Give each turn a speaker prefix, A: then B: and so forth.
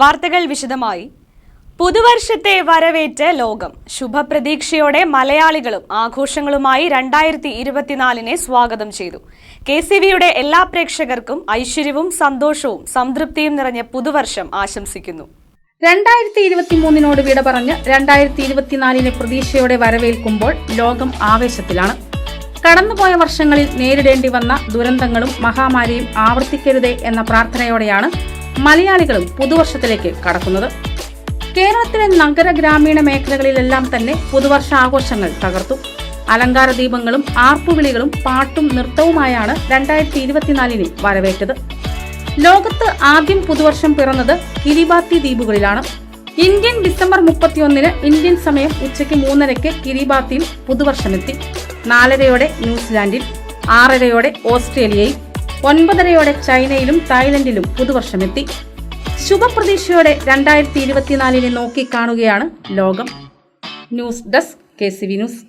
A: വാർത്തകൾ വിശദമായി. പുതുവർഷത്തെ വരവേറ്റ് ലോകം. ശുഭപ്രതീക്ഷയോടെ മലയാളികളും ആഘോഷങ്ങളുമായി രണ്ടായിരത്തി ഇരുപത്തിനാലിനെ സ്വാഗതം ചെയ്തു. കെ സി വിയുടെ എല്ലാ പ്രേക്ഷകർക്കും ഐശ്വര്യവും സന്തോഷവും സംതൃപ്തിയും നിറഞ്ഞ പുതുവർഷം ആശംസിക്കുന്നു.
B: രണ്ടായിരത്തി ഇരുപത്തി മൂന്നിനോട് വിട പറഞ്ഞ് രണ്ടായിരത്തി ഇരുപത്തിനാലിനെ പ്രതീക്ഷയോടെ വരവേൽക്കുമ്പോൾ ലോകം ആവേശത്തിലാണ്. കടന്നുപോയ വർഷങ്ങളിൽ നേരിടേണ്ടി വന്ന ദുരന്തങ്ങളും മഹാമാരിയും ആവർത്തിക്കരുതേ എന്ന പ്രാർത്ഥനയോടെയാണ് മലയാളികളും പുതുവർഷത്തിലേക്ക് കടക്കുന്നത്. കേരളത്തിലെ നഗര ഗ്രാമീണ മേഖലകളിലെല്ലാം തന്നെ പുതുവർഷ ആഘോഷങ്ങൾ തകർത്തു. അലങ്കാര ദീപങ്ങളും ആർപ്പുവിളികളും പാട്ടും നൃത്തവുമായാണ് രണ്ടായിരത്തി ഇരുപത്തിനാലിനെ വരവേറ്റത്. ലോകത്ത് ആദ്യം പുതുവർഷം പിറന്നത് കിരിബാത്തി ദ്വീപുകളിലാണ്. ഇന്ത്യൻ ഡിസംബർ മുപ്പത്തിയൊന്നിന് ഇന്ത്യൻ സമയം ഉച്ചയ്ക്ക് മൂന്നരയ്ക്ക് കിരിബാത്തിയിൽ പുതുവർഷമെത്തി. നാലരയോടെ ന്യൂസിലാൻഡിൽ ആറരയോടെ ഓസ്ട്രേലിയയിൽ ഒൻപതരയോടെ ചൈനയിലും തായ്ലൻഡിലും പുതുവർഷമെത്തി. ശുഭപ്രതീക്ഷയോടെ രണ്ടായിരത്തി ഇരുപത്തിനാലിനെ നോക്കിക്കാണുകയാണ് ലോകം. News desk K C V news.